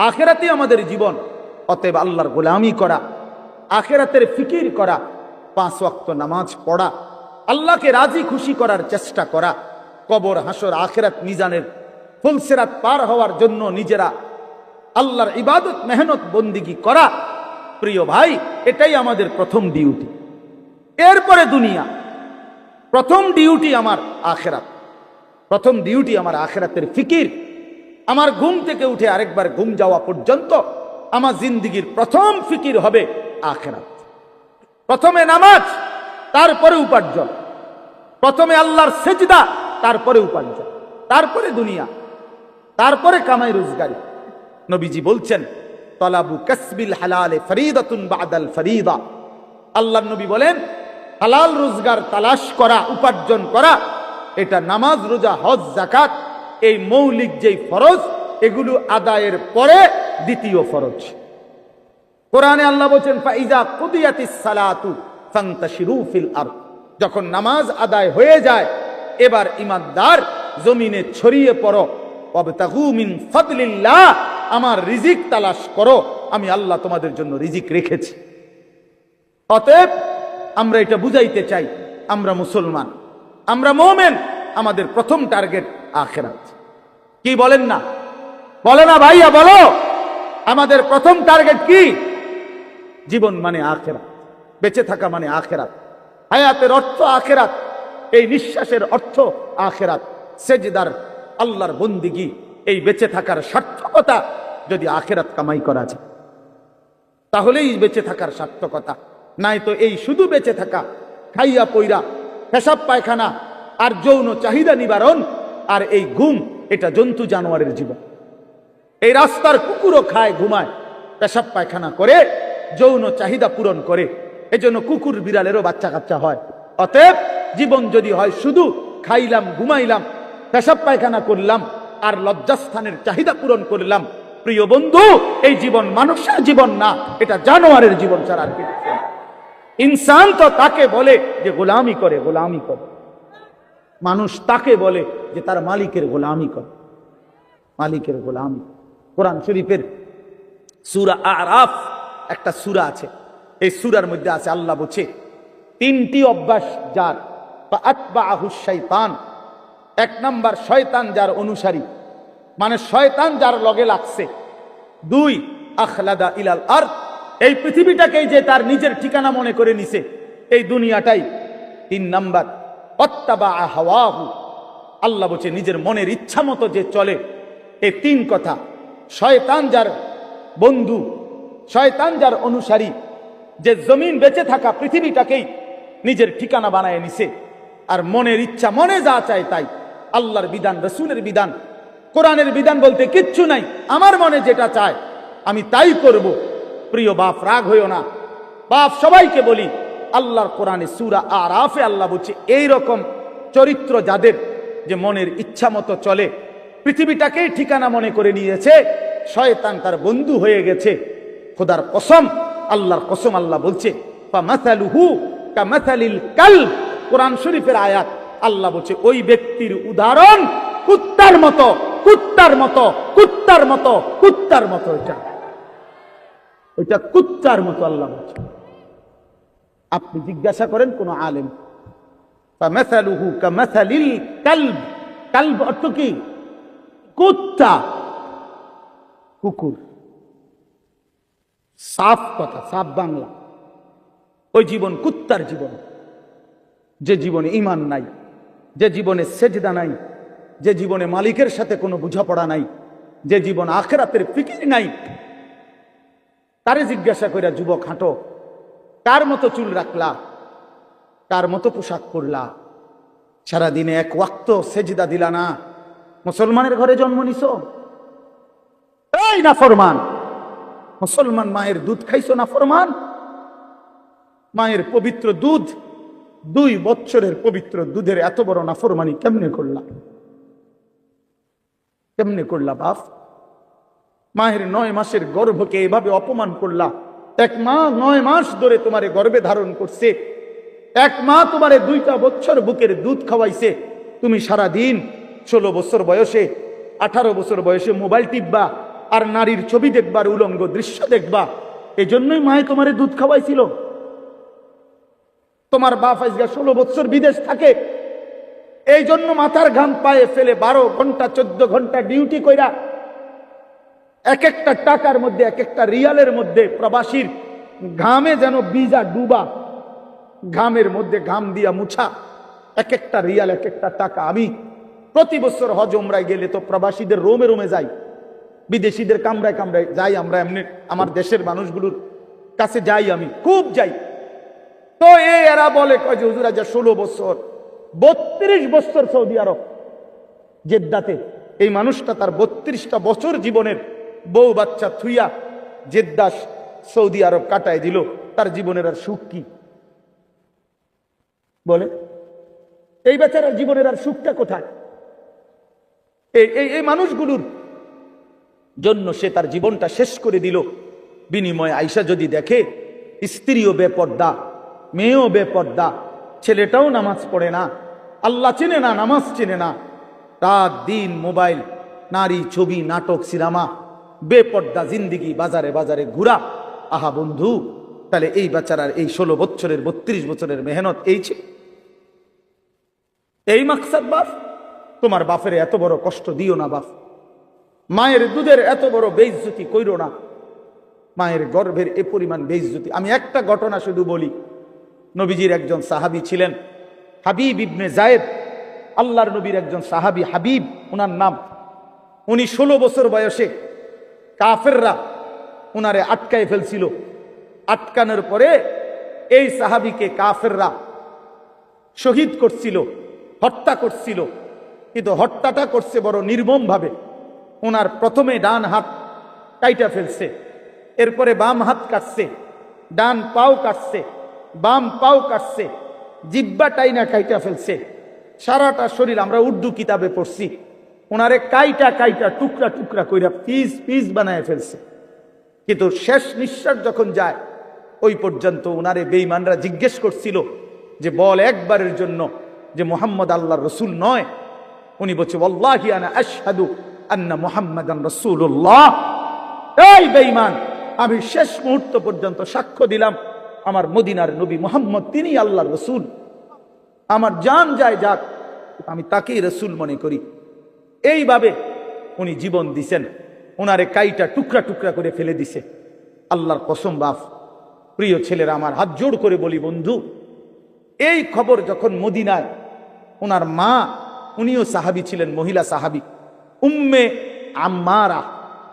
আখেরাতে আমাদের জীবন, অতএব আল্লাহর গোলামি করা, আখেরাতের ফিকির করা, পাঁচ ওয়াক্ত নামাজ পড়া, আল্লাহকে রাজি খুশি করার চেষ্টা করা, কবর হাসর আখেরাত, মিজানের ফুলসেরাত পার হওয়ার জন্য নিজেরা আল্লাহর ইবাদত, মেহনত, বন্দিগি করা। প্রিয় ভাই, এটাই আমাদের প্রথম ডিউটি। এরপরে দুনিয়া। প্রথম ডিউটি আমার আখেরাত। প্রথম ডিউটি আমার আখেরাতের ফিকির। আমার ঘুম থেকে উঠে আরেকবার ঘুম যাওয়া পর্যন্ত আমার জিন্দিগির প্রথম ফিকির হবে আখেরাত। প্রথমে নামাজ, তারপরে উপার্জন। প্রথমে আল্লাহর সেজদা, তারপরে উপার্জন। তারপরে দুনিয়া, তারপরে কামাই রোজগারি। নবীজি বলছেন, তলাবু কাসবিল হালালে ফরিদাতুন বাদাল ফরিদা। আল্লাহ নবী বলেন, হালাল রোজগার তালাশ করা, উপার্জন করা, এটা নামাজ, রোজা, হজ জাকাত এই মৌলিক যেই ফরজ, এগুলো আদায়ের পরে দ্বিতীয় ফরজ। কোরআনে আল্লাহ বলছেন, ফাইজা কুদিয়াতিস সালাতু ফান্তাশিরু ফিল আরদ। যখন নামাজ আদায় হয়ে যায়, এবার ইমানদার জমিনে ছড়িয়ে পড়ো মিন ফাদলিল্লাহ, আমার রিজিক তালাশ করো, আমি আল্লাহ তোমাদের জন্য রিজিক রেখেছি। অতএব আমরা এটা বুঝাইতে চাই, আমরা মুসলমান, আমরা মোমেন। আমাদের প্রথম টার্গেট আখেরাত। কি বলেন না? বলে না ভাইয়া, বলো। আমাদের প্রথম টার্গেট কি? জীবন মানে আখেরাত, বেঁচে থাকা মানে আখেরাত, হায়াতের অর্থ আখেরাত, এই নিঃশ্বাসের অর্থ আখেরাত, সেজদার আল্লাহর বন্দিগি, এই বেঁচে থাকার সার্থকতা যদি আখেরাত কামাই করা যায়। তাহলেই বেঁচে থাকার সার্থকতা। নাই তো এই শুধু বেঁচে থাকা, খাইয়া পইরা, পেশাব পায়খানা আর যৌন চাহিদা নিবারণ আর এই ঘুম, এটা জন্তু জানোয়ারের জীবন। এই রাস্তার কুকুরও খায়, ঘুমায়, পেশাব পায়খানা করে, যৌন চাহিদা পূরণ করে, এজন্য কুকুর বিড়ালেরও বাচ্চা কাচ্চা হয়। অতএব জীবন যদি হয় শুধু খাইলাম, ঘুমাইলাম, পেশাব পায়খানা করলাম, আর লজ্জাস্থানের চাহিদা পূরণ করলাম, প্রিয় বন্ধু, এই জীবন মানুষের জীবন না, এটা জানোয়ারের জীবন ছাড়া আর না। ইনসান তো তাকে বলে যে, গোলামি করে গোলামি করে। মানুষ তাকে বলে যে তার মালিকের গোলামি করে। মালিকের গোলামি। কোরআন শরীফের সুরা আরাফ একটা সুরা আছে। এই সুরার মধ্যে আছে, আল্লাহ বলছে, তিনটি অভ্যাস যার, বা আতবা শয়তান। এক নাম্বার, শয়তান যার অনুসারী। মানে শয়তান যার লগে লাগছে। দুই, আখলাদা ইলাল আর এই পৃথিবীটাকেই যে তার নিজের ঠিকানা মনে করে নিছে, এই দুনিয়াটাই। তিন নাম্বার হাওয়াহু। আল্লাহ বলছে, নিজের মনের ইচ্ছা মতো যে চলে এই তিন কথা। শয়তান যার বন্ধু, শয়তান যার অনুসারী, যে জমিন বেঁচে থাকা পৃথিবীটাকেই নিজের ঠিকানা বানায় নিছে। আর মনের ইচ্ছা, মনে যা চায় তাই। আল্লাহর বিধান, রসুলের বিধান, কোরআনের বিধান বলতে কিচ্ছু নাই। আমার মনে যেটা চায়, আমি তাই করব। প্রিয় বাপ, রাগ হইও না। বাপ, সবাইকে বলি আল্লাহর কোরআনে সুরা আর আফে আল্লাহ বলছে, এইরকম চরিত্র যাদের যে মনের ইচ্ছা মতো চলে, পৃথিবীটাকেই ঠিকানা মনে করে নিয়েছে, শয়তান তার বন্ধু হয়ে গেছে। খোদার কসম, আল্লাহর কসম আল্লাহ বলছে কালব। কোরআন শরীফের আয়াত, আল্লাহ বলছে, ওই ব্যক্তির উদাহরণ কুত্তার মতো কুত্তার মতো কুত্তার মতো কুত্তার মতো এটা। ওইটা কুত্তার মতো আল্লাহ বলছে। আপনি জিজ্ঞাসা করেন কোন আলেম। অর্থ কি? কুত্তা। কুকুর। সাফ কথা, সাফ বাংলা। ওই জীবন, কুত্তার জীবন। যে জীবনে ইমান নাই, যে জীবনে সেজদা নাই, যে জীবনে মালিকের সাথে কোনো বোঝাপড়া নাই, যে জীবন আখেরাতের ফিকির নাই, তারে জিজ্ঞাসা করিয়া যুবক, হাঁটো। কার মতো চুল রাখলা কার মতো পোশাক পরলা। সারাদিনে এক ওয়াক্ত সেজদা দিলা না। মুসলমানের ঘরে জন্ম নিছ? এই না ফরমান মুসলমান মায়ের দুধ খাইছো না ফরমান মায়ের পবিত্র দুধ, দুই বছরের পবিত্র দুধের এত বড় নাফরমানি কেমনে করলা? কেমনে করলা বাপ? মায়ের নয় মাসের গর্ভকে এভাবে অপমান করলা? এক মা নয় মাস ধরে তোমারে গর্ভে ধারণ করছে। এক মা তোমারে দুইটা বছর বুকের দুধ খাওয়াইছে। তুমি সারা দিন ষোলো বছর বয়সে, আঠারো বছর বয়সে মোবাইল টিপবা আর নারীর ছবি দেখবার উলঙ্গ দৃশ্য দেখবা। এই জন্যই মায়ে তোমারে দুধ খাওয়াইছিল। তোমার বাপ আজকে ষোলো বছর বিদেশ থাকে। এই জন্য মাথার ঘাম পায়ে ফেলে বারো ঘণ্টা, চোদ্দ ঘণ্টা ডিউটি কইরা এক একটা টাকার মধ্যে এক একটা রিয়ালের মধ্যে প্রবাসীর ঘামে যেন বিজা ডুবা, ঘামের মধ্যে ঘাম দিয়া মুছা এক একটা রিয়াল এক একটা টাকা। আমি প্রতি বছর হজ উমরায় গেলে তো প্রবাসীদের রোমে রোমে যাই, বিদেশিদের কামড়ায় কামড়ায় যাই, আমরা এমনি আমার দেশের মানুষগুলোর কাছে যাই আমি, খুব যাই। তো এই এরা বলে, কয় যে, হুজুর, আজ ষোলো বছর, বত্রিশ বছর সৌদি আরব, জেদ্দাতে, এই মানুষটা তার বত্রিশটা বছর জীবনের বউ বাচ্চা থুইয়া জেদ্দা সৌদি আরব কাটায় দিল, তার জীবনের আর সুখ কি? বলে, এই বেচারার জীবনের আর সুখটা কোথায়? এই এই মানুষগুলোর জন্য সে তার জীবনটা শেষ করে দিল। বিনিময়ে আইসা যদি দেখে, স্ত্রীও বেপর্দা, মেয়েও বেপর্দা, ছেলেটাও নামাজ পড়ে না, আল্লাহ চেনে না, নামাজ চেনে না, রাত, দিন, মোবাইল, নারী, ছবি, নাটক, সিনেমা বেপর্দা জিন্দিগি, বাজারে বাজারে ঘুরা। আহা বন্ধু, তাহলে এই বাচ্চারার এই ষোলো বছরের বত্রিশ বছরের মেহনত এই ছিল। এই মাকসাদ বাপ, তোমার বাপের এত বড় কষ্ট দিও না বাপ। মায়ের দুধের এত বড় বেইজ্জতি কইরো না। মায়ের গর্ভের এ পরিমাণ বেইজ্জতি। আমি একটা ঘটনা শুধু বলি। নবীজির একজন সাহাবি ছিলেন হাবিব ইবনে জায়েদ। আল্লাহর নবীর একজন সাহাবি হাবিব ওনার নাম। উনি ষোলো বছর বয়সে কাফেররা উনারে আটকায় ফেলছিল। আটকানোর পরে এই সাহাবিকে কাফেররা শহীদ করছিল, হত্যা করছিল। কিন্তু হত্যাটা করছে বড় নির্মম ভাবে ওনার প্রথমে ডান হাত কাইটা ফেলছে, এরপরে বাম হাত কাটছে, ডান পাও কাটছে, বাম পাও কাটছে, জিব্বা টাইনা কাইটা ফেলছে। সারাটা শরীর আমরা উর্দু কিতাবে পড়ছি। ওনারে কাইটা কাইটা টুকরা টুকরা কইরা পিস পিস বানায় ফেলছে। কিন্তু শেষ নিঃশ্বাস যখন যায়, ওই পর্যন্ত ওনারে বেঈমানরা জিজ্ঞেস করছিল যে, বল একবারের জন্য যে মোহাম্মদ আল্লাহ রসুল নয়। উনি বলছে ওল্লাহি আনা আশহাদু আন্না মুহাম্মাদান রাসূলুল্লাহ। এই বেঈমান, আমি শেষ মুহূর্ত পর্যন্ত সাক্ষ্য দিলাম, আমার মদিনার নবী মোহাম্মদ তিনি আল্লাহর রসুল। আমার জান যায় যাক, আমি তাকেই রসুল মনে করি। এইভাবে উনি জীবন দিছেন। ওনারে কাইটা টুকরা টুকরা করে ফেলে দিছে। আল্লাহর কসম বাফ প্রিয় ছেলেরা আমার, হাত জোড় করে বলি বন্ধু, এই খবর যখন মদিনায় ওনার মা, উনিও সাহাবি ছিলেন, মহিলা সাহাবি, উম্মে আম্মারা,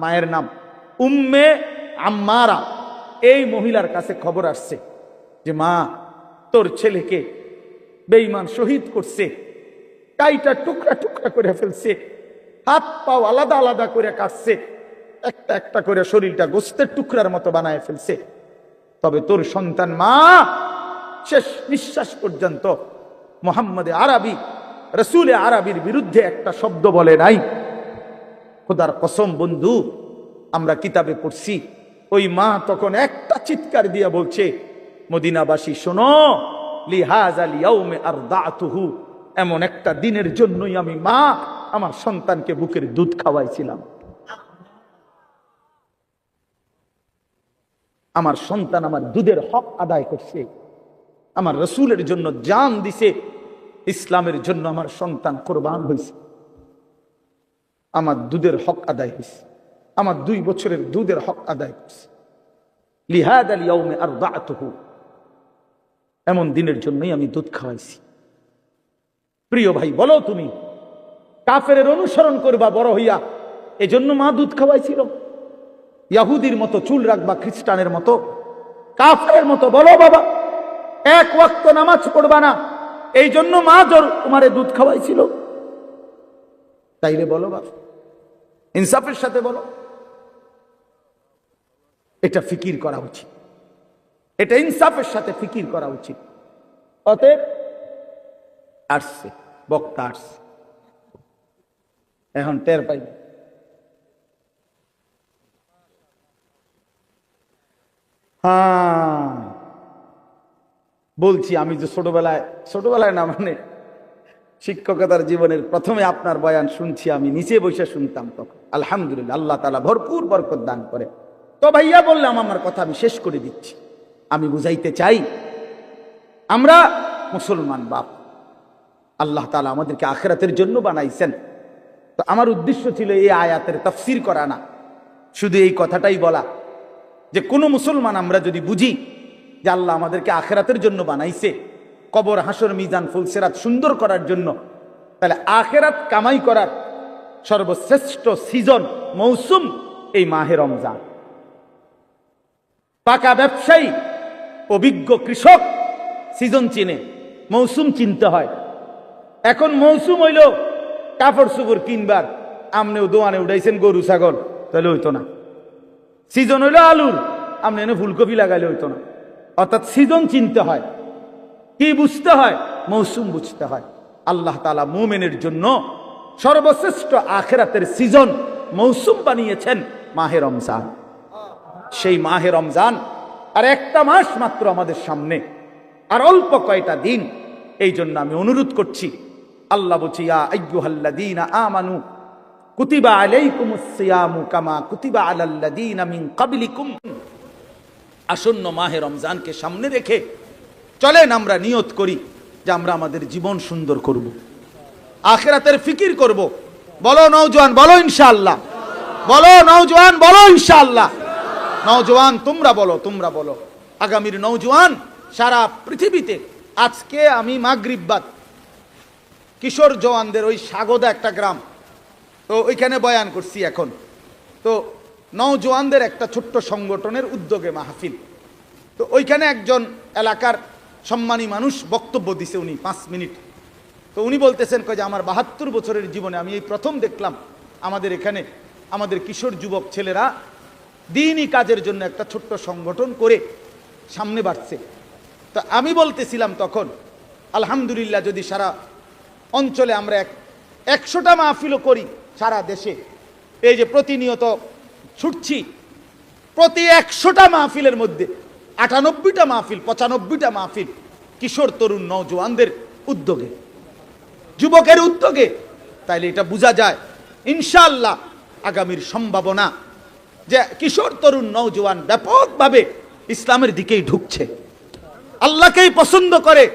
মায়ের নাম, উম্মে আম্মারা, এই মহিলার কাছে খবর আসছে যে মা, তোর ছেলেকে বেঈমান শহীদ করছে, কাইটা টুকরা টুকরা করে ফেলছে হাত পাও আলাদা আলাদা করে কাটছে। একটা একটা করে শরীরটা গোস্তের টুকরার মতো বানায় ফেলছে। তবে তোর সন্তান মা শেষ নিঃশ্বাস পর্যন্ত মোহাম্মদে আরবি, রসুলে আরবির বিরুদ্ধে একটা শব্দ বলে নাই। খোদার কসম বন্ধু, আমরা কিতাবে পড়ছি, ওই মা তখন একটা চিৎকার দিয়ে বলছে, মদিনাবাসী, শোনো লিহাজ আল ইয়াউমে আর দাতুহু এমন একটা দিনের জন্যই আমি মা আমার সন্তানকে বুকের দুধ খাওয়াইছিলাম। আমার সন্তান আমার দুধের হক আদায় করছে। আমার রসুলের জন্য জান দিছে। ইসলামের জন্য আমার সন্তান কোরবান হয়েছে আমার দুধের হক আদায় হয়েছে আমার দুই বছরের দুধের হক আদায় করছে। লিহাদ আল আর এমন দিনের জন্যই আমি দুধ খাওয়াইছি। প্রিয় ভাই, বলো তুমি কাফের অনুসরণ করবা বড় হইয়া। এজন্য মা দুধ খাওয়াইছিল। ইয়াহুদির মতো চুল রাখবা, খ্রিস্টানের মতো। কাফের মতো বলো বাবা, এক ওয়াক্ত নামাজ পড়বা না। এই জন্য মা জোর তোমারে দুধ খাওয়াইছিল। তাইলে বলো বাবা, ইনসাফের সাথে বলো। এটা ফিকির করা উচিত। এটা ইনসাফের সাথে ফিকির করা উচিত। অতএব আসছে বক্তা আসছে এখন টের পাই। হ্যাঁ বলছি আমি যে ছোটবেলায় ছোটবেলায় না মানে শিক্ষকতার জীবনের প্রথমে আপনার বয়ান শুনছি, আমি নিচে বসে শুনতাম তখন। আলহামদুলিল্লাহ, আল্লাহ তালা ভরপুর বরকত দান করে। তো ভাইয়া বললাম, আমার কথা আমি শেষ করে দিচ্ছি। আমি বুঝাইতে চাই, আমরা মুসলমান বাপ, আল্লাহ তালা আমাদেরকে আখেরাতের জন্য বানাইছেন। তো আমার উদ্দেশ্য ছিল এই আয়াতের তফসির করা না। শুধু এই কথাটাই বলা যে কোনো মুসলমান আমরা যদি বুঝি যে আল্লাহ আমাদেরকে আখেরাতের জন্য বানাইছে, কবর, হাসর, মিজান, ফুলসেরাত সুন্দর করার জন্য, তাহলে আখেরাত কামাই করার সর্বশ্রেষ্ঠ সিজন, মৌসুম এই মাহে রমজান। পাকা ব্যবসায়ী, অভিজ্ঞ কৃষক, সিজন চিনে, মৌসুম চিনতে হয়। এখন মৌসুম হইল কাপড় চুপড় কিনবার। আমনেও দোয়ানে উঠাইছেন গরু, ছাগল। তাহলে হইতো না। সিজন হইল আলুর আপনি এনে ফুলকপি লাগাইলে হইতো না। অর্থাৎ সিজন চিনতে হয়। কি বুঝতে হয়? মৌসুম বুঝতে হয়। আল্লাহ তালা মোমেনের জন্য সর্বশ্রেষ্ঠ আখেরাতের সিজন মৌসুম বানিয়েছেন মাহে রমজান। সেই মাহে রমজান আর একটা মাস মাত্র আমাদের সামনে। আর অল্প কয়টা দিন। এই জন্য আমি অনুরোধ করছি আল্লাহ বলছি, ইয়া আইয়ুহাল্লাযীনা আমানু কুতিবা আলাইকুমুস সিয়ামু কামা কুতিবা আলাল্লাযীনা মিন ক্বাবলিকুম। আসন্ন মাহে রমজানকে সামনে রেখে চলেন আমরা নিয়ত করি যে আমরা আমাদের জীবন সুন্দর করব। আখেরাতের ফিকির করব। বলো নওজোয়ান, বলো ইনশাআল্লাহ। বলো নওজোয়ান, বলো ইনশাআল্লাহ। নওজোয়ান, তোমরা বলো তোমরা বলো। আগামীর নওজোয়ান সারা পৃথিবীতে। আজকে আমি মাগরিববাদ কিশোর জওয়ানদের ওই সাগদা একটা গ্রাম। তো ওইখানে বয়ান করছি এখন। তো নওজোয়ানদের একটা ছোট্ট সংগঠনের উদ্যোগে মাহফিল। তো ওইখানে একজন এলাকার সম্মানী মানুষ বক্তব্য দিছে উনি পাঁচ মিনিট। তো উনি বলতেছেন কয় যে আমার বাহাত্তর বছরের জীবনে আমি এই প্রথম দেখলাম আমাদের এখানে আমাদের কিশোর যুবক ছেলেরা দিনই কাজের জন্য একটা ছোট্ট সংগঠন করে সামনে বাড়ছে। তো আমি বলতেছিলাম তখন, আলহামদুলিল্লাহ, যদি সারা অঞ্চলে আমরা এক, একশোটা মাহফিলও করি সারা দেশে। এই যে প্রতিনিয়ত ছুটছি, প্রতি একশোটা মাহফিলের মধ্যে আটানব্বইটা মাহফিল, পঁচানব্বইটা মাহফিল কিশোর, তরুণ নৌজওয়ানদের উদ্যোগে। যুবকের উদ্যোগে। তাইলে এটা বোঝা যায়, ইনশাআল্লাহ আগামীর সম্ভাবনা যে কিশোর, তরুণ নৌজওয়ান ব্যাপকভাবে ইসলামের দিকেই ঢুকছে। আল্লাহকেই পছন্দ করে।